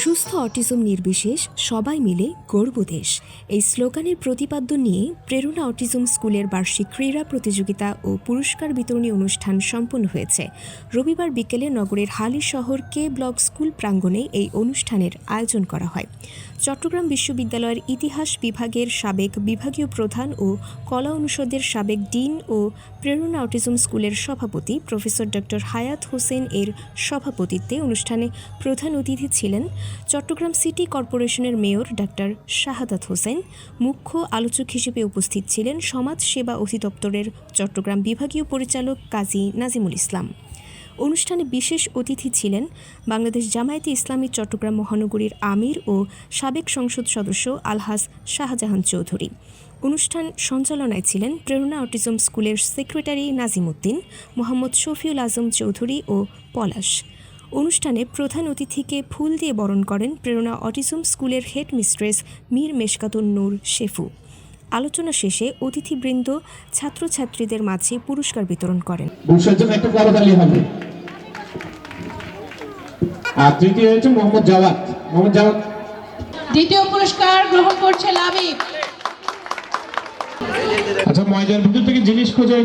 সুস্থ অটিজম নির্বিশেষ, সবাই মিলে গর্ব দেশ। এই স্লোগানের প্রতিপাদ্য নিয়ে প্রেরণা অটিজম স্কুলের বার্ষিক ক্রীড়া প্রতিযোগিতা ও পুরস্কার বিতরণী অনুষ্ঠান সম্পন্ন হয়েছে। রবিবার বিকেলে নগরের হালি শহর কে ব্লক স্কুল প্রাঙ্গণে এই অনুষ্ঠানের আয়োজন করা হয়। চট্টগ্রাম বিশ্ববিদ্যালয়ের ইতিহাস বিভাগের সাবেক বিভাগীয় প্রধান ও কলা অনুষদের সাবেক ডিন ও প্রেরণা অটিজম স্কুলের সভাপতি প্রফেসর ডক্টর হায়াত হোসেন এর সভাপতিত্বে অনুষ্ঠানে প্রধান অতিথি ছিলেন চট্টগ্রাম সিটি কর্পোরেশনের মেয়র ডাক্তার শাহাদাত হোসেন, মুখ্য আলোচক হিসেবে উপস্থিত ছিলেন সমাজ সেবা অধিদপ্তরের চট্টগ্রাম বিভাগীয় পরিচালক কাজী নাজিমুল ইসলাম। অনুষ্ঠানে বিশেষ অতিথি ছিলেন বাংলাদেশ জামায়াতে ইসলামী চট্টগ্রাম মহানগরীর আমির ও সাবেক সংসদ সদস্য আলহাজ শাহজাহান চৌধুরী। অনুষ্ঠান সঞ্চালনায় ছিলেন প্রেরণা অটিজম স্কুলের সেক্রেটারি নাজিম উদ্দিন, মোহাম্মদ শফিউল আজম চৌধুরী ও পলাশ। অনুষ্ঠানে প্রধান অতিথিকে ফুল দিয়ে বরণ করেন প্রেরণা অটিজম স্কুলের হেড মিস্ট্রেস মীর মেশকাতুন নূর শেফু। আলোচনা শেষে অতিথিবৃন্দ ছাত্রছাত্রীদের মাঝে পুরস্কার বিতরণ করেন। পুরুষের জন্য একটা করতালি হবে। আর তৃতীয় হচ্ছে মোহাম্মদ জাওয়াত। মোহাম্মদ জাওয়াত। দ্বিতীয় পুরস্কার গ্রহণ করছে লাবিব আচ্ছা ময়দার ভিতর থেকে জিনিস খোঁজে